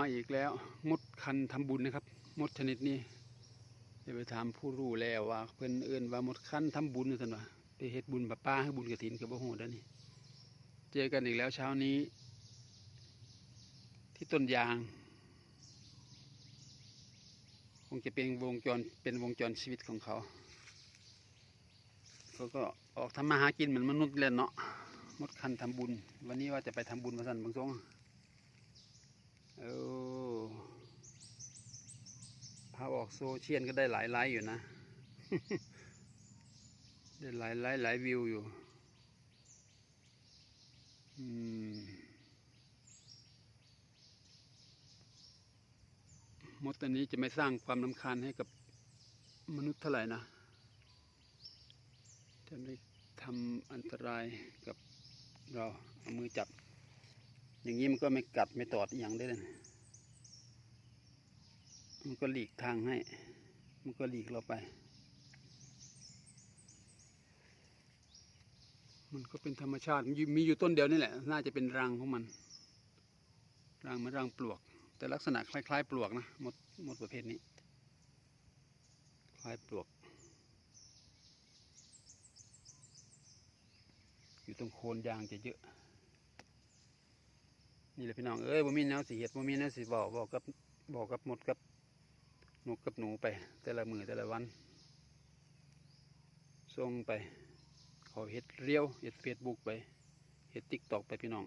มาอีกแล้ว มดคันทำบุญนะครับ มดชนิดนี้จะไปถามผู้รู้แล้วว่า เพิ่อนเอื่นว่ามดคันทำบุญนี่ท่านว่าไปเฮ็ดบุญปะป้าให้บุญกระถินกับบ่ฮู้เด้อนี่เจอกันอีกแล้วเช้านี้ ที่ต้นยางคงจะเป็นวงจรเป็นวงจรชีวิตของเขาเขาก็ออกทำมาหากินเหมือนมนุษย์เลยเนาะมดคันทำบุญ วันนี้ว่าจะไปทำบุญมาสั่นบางทรงเออ พาออกโซเชียลก็ได้หลายไลค์อยู่นะ ได้หลายไลค์หลายวิวอยู่ อืมมดตัวนี้จะไม่สร้างความลำคาญให้กับมนุษย์เท่าไหร่นะ จะไม่ทำอันตรายกับเราเอามือจับ อย่างนี้มันก็ไม่กัดไม่ตอดอย่างได้เลย มันก็หลีกทางให้ มันก็หลีกเราไป มันก็เป็นธรรมชาติ มีอยู่ต้นเดียวนี่แหละ น่าจะเป็นรังของมัน รังเหมันรังปลวก แต่ลักษณะคล้าย ๆ ปลวกนะมดมดประเภทนี้ คล้ายปลวก อยู่ตรงโคนยางจะเยอะนี่แหละพี่น้อง เอ้ยบ่มีแนวสีเห็ดบ่มีแนวสีบอกบอกกับบอกกับหมดกับ นกกับหนูไป แต่ละมือแต่ละวันส่งไป ขอเห็ดเรียวเห็ดเฟซบุ๊กไปเห็ดติ๊กตอกไปพี่น้อง